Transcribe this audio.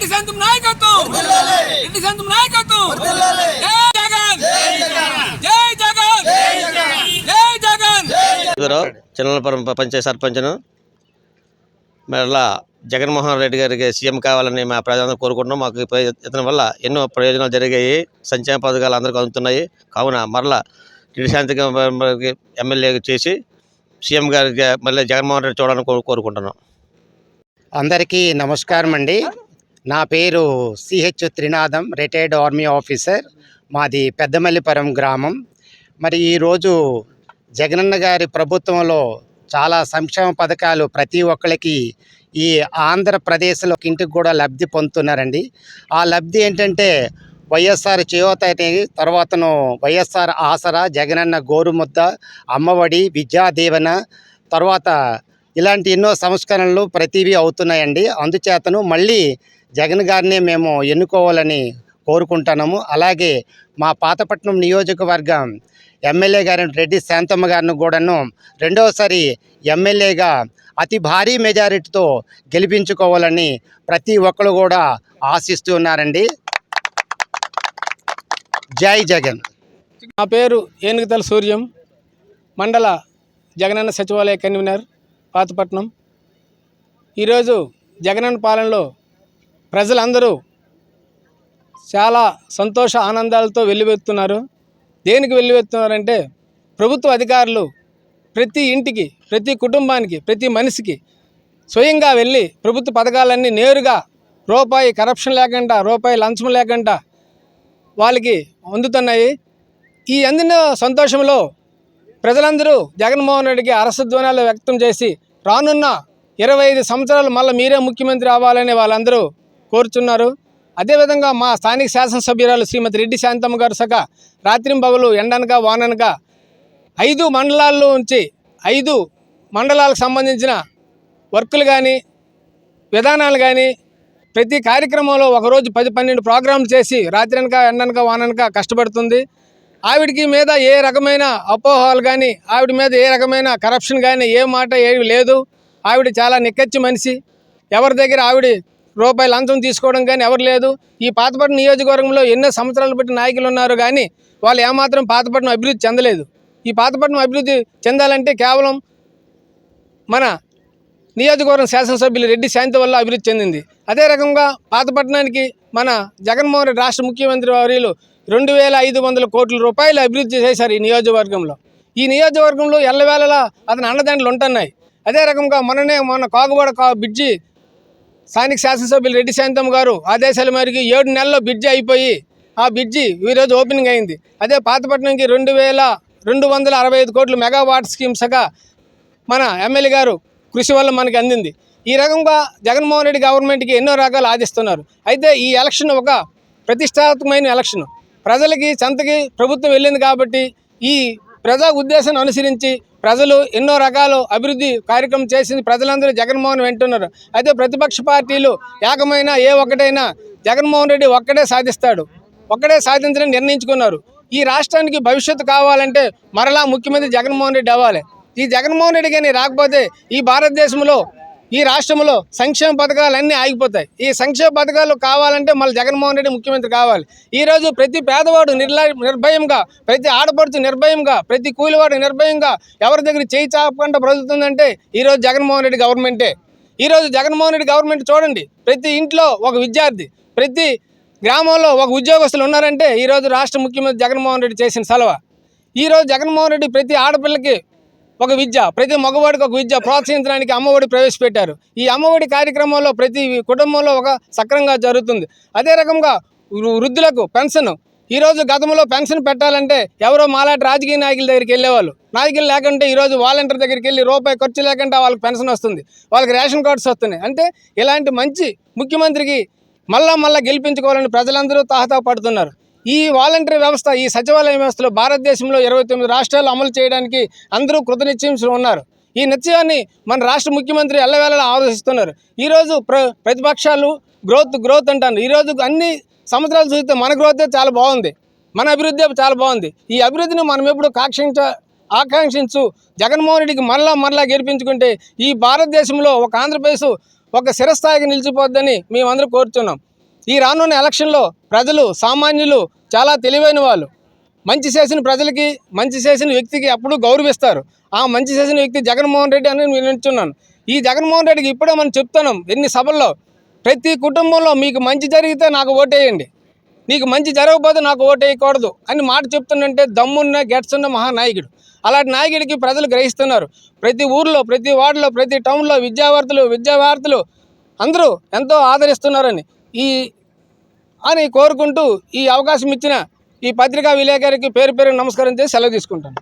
రెడ్డి శాంతం నాయకత్వం రెడ్డి శాంతం నాయకత్వం జై జగన్ జై జగన్ జై జగన్ చిన్నపురం పంచాయతీ సర్పంచ్ను. మరలా జగన్మోహన్ రెడ్డి గారికి సీఎం కావాలని మా ప్రజలందరూ కోరుకుంటున్నాం. మాకు ఇతని వల్ల ఎన్నో ప్రయోజనాలు జరిగాయి. సంక్షేమ పథకాలు అందరికీ అందుతున్నాయి. కావున మరలా శాంతిగా ఎమ్మెల్యే చేసి సీఎం గారికి మళ్ళీ జగన్మోహన్ రెడ్డి చూడాలని కోరు- కోరుకుంటున్నాం. అందరికీ నమస్కారం అండి నా పేరు C H Trinatham retired army officer మాది పెద్దమల్లిపురం గ్రామం. మరి ఈరోజు జగనన్న గారి ప్రభుత్వంలో చాలా సంక్షేమ పథకాలు ప్రతి ఒక్కరికి ఈ ఆంధ్రప్రదేశ్లో ఇంటికి కూడా లబ్ధి పొందుతున్నారండి. ఆ లబ్ధి ఏంటంటే వైఎస్ఆర్ చేయూత అనేది తర్వాతను వైఎస్ఆర్ ఆసరా జగనన్న గోరుముద్ద అమ్మఒడి విద్యా దీవెన తర్వాత ఇలాంటి ఎన్నో సంస్కరణలు ప్రతివి అవుతున్నాయండి. అందుచేతను మళ్ళీ జగన్ గారిని మేము ఎన్నుకోవాలని కోరుకుంటున్నాము. అలాగే మా పాతపట్నం నియోజకవర్గం ఎమ్మెల్యే గారిని రెడ్డి శాంతమ్మ గారిని కూడాను రెండవసారి ఎమ్మెల్యేగా అతి భారీ మెజారిటీతో గెలిపించుకోవాలని ప్రతి ఒక్కరు కూడా ఆశిస్తూ ఉన్నారండి. జై జగన్. నా పేరు ఏనుగుతల సూర్యం మండల జగనన్న సచివాలయ కన్వీనర్ పాతపట్నం. ఈరోజు జగనన్న పాలనలో ప్రజలందరూ చాలా సంతోష ఆనందాలతో వెల్లువెత్తున్నారు. దేనికి వెళ్ళివెత్తున్నారంటే ప్రభుత్వ అధికారులు ప్రతి ఇంటికి ప్రతి కుటుంబానికి ప్రతి మనిషికి స్వయంగా వెళ్ళి ప్రభుత్వ పథకాలన్నీ నేరుగా రూపాయి కరప్షన్ లేకుండా రూపాయి లంచం లేకుండా వాళ్ళకి అందుతున్నాయి. ఈ అందిన సంతోషంలో ప్రజలందరూ జగన్మోహన్ రెడ్డికి అరసధ్వనాలు వ్యక్తం చేసి రానున్న ఇరవై ఐదు సంవత్సరాలు మళ్ళీ మీరే ముఖ్యమంత్రి అవ్వాలని వాళ్ళందరూ కోరుచున్నారు. అదేవిధంగా మా స్థానిక శాసనసభ్యురాలు శ్రీమతి రెడ్డి శాంతమ్మ గారు సగ రాత్రింబగలు ఎండనక వాననగా ఐదు మండలాల్లో ఉంచి ఐదు మండలాలకు సంబంధించిన వర్కులు కానీ విధానాలు కానీ ప్రతి కార్యక్రమంలో ఒకరోజు పది పన్నెండు ప్రోగ్రాంలు చేసి రాత్రనక ఎండనక వాననక కష్టపడుతుంది. ఆవిడికి మీద ఏ రకమైన అపోహలు కానీ ఆవిడ మీద ఏ రకమైన కరప్షన్ కానీ ఏ మాట ఏమి లేదు. ఆవిడ చాలా నిక్కచ్చి మనిషి. ఎవరి దగ్గర ఆవిడ రూపాయలు లంచం తీసుకోవడం కానీ ఎవరు లేదు. ఈ పాతపట్నం నియోజకవర్గంలో ఎన్నో సంవత్సరాలు బట్టి నాయకులు ఉన్నారు కానీ వాళ్ళు ఏమాత్రం పాతపట్నం అభివృద్ధి చెందలేదు. ఈ పాతపట్నం అభివృద్ధి చెందాలంటే కేవలం మన నియోజకవర్గం శాసనసభ్యులు రెడ్డి శాంతి వల్ల అభివృద్ధి చెందింది. అదే రకంగా పాతపట్నానికి మన జగన్మోహన్ రెడ్డి రాష్ట్ర ముఖ్యమంత్రి వర్యులు రెండు వేల ఐదు వందల కోట్ల రూపాయలు అభివృద్ధి చేశారు ఈ నియోజకవర్గంలో. ఈ నియోజకవర్గంలో ఎల్లవేళలా అతని అండదండలు ఉంటున్నాయి. అదే రకంగా మొన్ననే మొన్న కాగుబడ కా బ్రిడ్జి స్థానిక శాసనసభ్యులు రెడ్డి శాంతమ్మ గారు ఆదేశాల మేరకు ఏడు నెలల్లో బ్రిడ్జి అయిపోయి ఆ బ్రిడ్జి ఈరోజు ఓపెనింగ్ అయింది. అదే పాతపట్నంకి రెండు వేల రెండు వందల అరవై ఐదు కోట్లు మెగావాట్ స్కీమ్స్గా మన ఎమ్మెల్యే గారు కృషి వల్ల మనకి అందింది. ఈ రకంగా జగన్మోహన్ రెడ్డి గవర్నమెంట్కి ఎన్నో రకాలు ఆదిస్తున్నారు అయితే ఈ ఎలక్షన్ ఒక ప్రతిష్టాత్మకమైన ఎలక్షన్. ప్రజలకి చెంతకి ప్రభుత్వం వెళ్ళింది కాబట్టి ఈ ప్రజా ఉద్దేశాన్ని అనుసరించి ప్రజలు ఎన్నో రకాల అభివృద్ధి కార్యక్రమం చేసింది. ప్రజలందరూ జగన్మోహన్ వింటున్నారు. అయితే ప్రతిపక్ష పార్టీలు ఏకమైన ఏ ఒక్కటైనా జగన్మోహన్ రెడ్డి ఒక్కడే సాధిస్తాడు. ఒక్కడే సాధించడం నిర్ణయించుకున్నారు. ఈ రాష్ట్రానికి భవిష్యత్తు కావాలంటే మరలా ముఖ్యమంత్రి జగన్మోహన్ రెడ్డి అవ్వాలి. ఈ జగన్మోహన్ రెడ్డి కానీ రాకపోతే ఈ భారతదేశంలో ఈ రాష్ట్రంలో సంక్షేమ పథకాలు అన్నీ ఆగిపోతాయి. ఈ సంక్షేమ పథకాలు కావాలంటే మళ్ళీ జగన్మోహన్ రెడ్డి ముఖ్యమంత్రి కావాలి. ఈరోజు ప్రతి పేదవాడు నిర్లా నిర్భయంగా ప్రతి ఆడపడుచు నిర్భయంగా ప్రతి కూలివాడు నిర్భయంగా ఎవరి దగ్గర చేయి చాపకుండా బ్రతుకుతుందంటే ఈరోజు జగన్మోహన్ రెడ్డి గవర్నమెంటే. ఈరోజు జగన్మోహన్ రెడ్డి గవర్నమెంట్ చూడండి ప్రతి ఇంట్లో ఒక విద్యార్థి ప్రతి గ్రామంలో ఒక ఉద్యోగస్తులు ఉన్నారంటే ఈరోజు రాష్ట్ర ముఖ్యమంత్రి జగన్మోహన్ రెడ్డి చేసిన సలవా. ఈరోజు జగన్మోహన్ రెడ్డి ప్రతి ఆడపిల్లకి ఒక విద్య. ప్రతి మగవాడికి ఒక విద్య. ప్రోత్సహించడానికి అమ్మఒడి ప్రవేశపెట్టారు. ఈ అమ్మఒడి కార్యక్రమంలో ప్రతి కుటుంబంలో ఒక సక్రంగా జరుగుతుంది. అదే రకంగా వృ- వృద్ధులకు పెన్షన్. ఈరోజు గతంలో పెన్షన్ పెట్టాలంటే ఎవరో మాలాంటి రాజకీయ నాయకుల దగ్గరికి వెళ్ళేవాళ్ళు. నాయకులు లేకుంటే ఈరోజు వాలంటీర్ దగ్గరికి వెళ్ళి రూపాయి ఖర్చు లేకుండా వాళ్ళకి పెన్షన్ వస్తుంది. వాళ్ళకి రేషన్ కార్డ్స్ వస్తున్నాయి. అంటే ఇలాంటి మంచి ముఖ్యమంత్రికి మళ్ళా మళ్ళా గెలిపించుకోవాలని ప్రజలందరూ తాహతా పడుతున్నారు. ఈ వాలంటరీ వ్యవస్థ ఈ సచివాలయ వ్యవస్థలో భారతదేశంలో ఇరవై తొమ్మిది రాష్ట్రాలు అమలు చేయడానికి అందరూ కృతనిశ్చయించి ఉన్నారు. ఈ నిశ్చయాన్ని మన రాష్ట్ర ముఖ్యమంత్రి ఎల్లవేళలా ఆలోచిస్తున్నారు ఈరోజు ప్ర ప్రతిపక్షాలు గ్రోత్ గ్రోత్ అంటారు ఈరోజు అన్ని సంవత్సరాలు చూస్తే మన గ్రోతే చాలా బాగుంది. మన అభివృద్ధి చాలా బాగుంది. ఈ అభివృద్ధిని మనం ఎప్పుడు కాక్షించ ఆకాంక్షించు జగన్మోహన్ రెడ్డికి మరలా మరలా గెలిపించుకుంటే ఈ భారతదేశంలో ఒక ఆంధ్రప్రదేశ్ ఒక శిరస్థాయికి నిలిచిపోద్దని మేమందరూ కోరుతున్నాం ఈ రానున్న ఎలక్షన్లో ప్రజలు సామాన్యులు చాలా తెలివైన వాళ్ళు. మంచి చేసిన ప్రజలకి మంచి చేసిన వ్యక్తికి అప్పుడు గౌరవిస్తారు. ఆ మంచి చేసిన వ్యక్తి జగన్మోహన్ రెడ్డి అని నేను వింటున్నాను. ఈ జగన్మోహన్ రెడ్డికి ఇప్పుడే మనం చెప్తున్నాం ఎన్ని సభల్లో ప్రతి కుటుంబంలో మీకు మంచి జరిగితే నాకు ఓటేయండి. నీకు మంచి జరగకపోతే నాకు ఓటేయకూడదు అని మాట చెప్తుందంటే దమ్మున్న గెట్సున్న మహానాయకుడు. అలాంటి నాయకుడికి ప్రజలు గ్రహిస్తున్నారు. ప్రతి ఊర్లో ప్రతి వార్డులో ప్రతి టౌన్లో విద్యావర్తులు విద్యావార్తలు అందరూ ఎంతో ఆదరిస్తున్నారని. ఈ అని కోరుకుంటూ ఈ అవకాశం ఇచ్చిన ఈ పత్రికా విలేకరికి పేరు పేరు నమస్కారం చేసి సెలవు తీసుకుంటాను.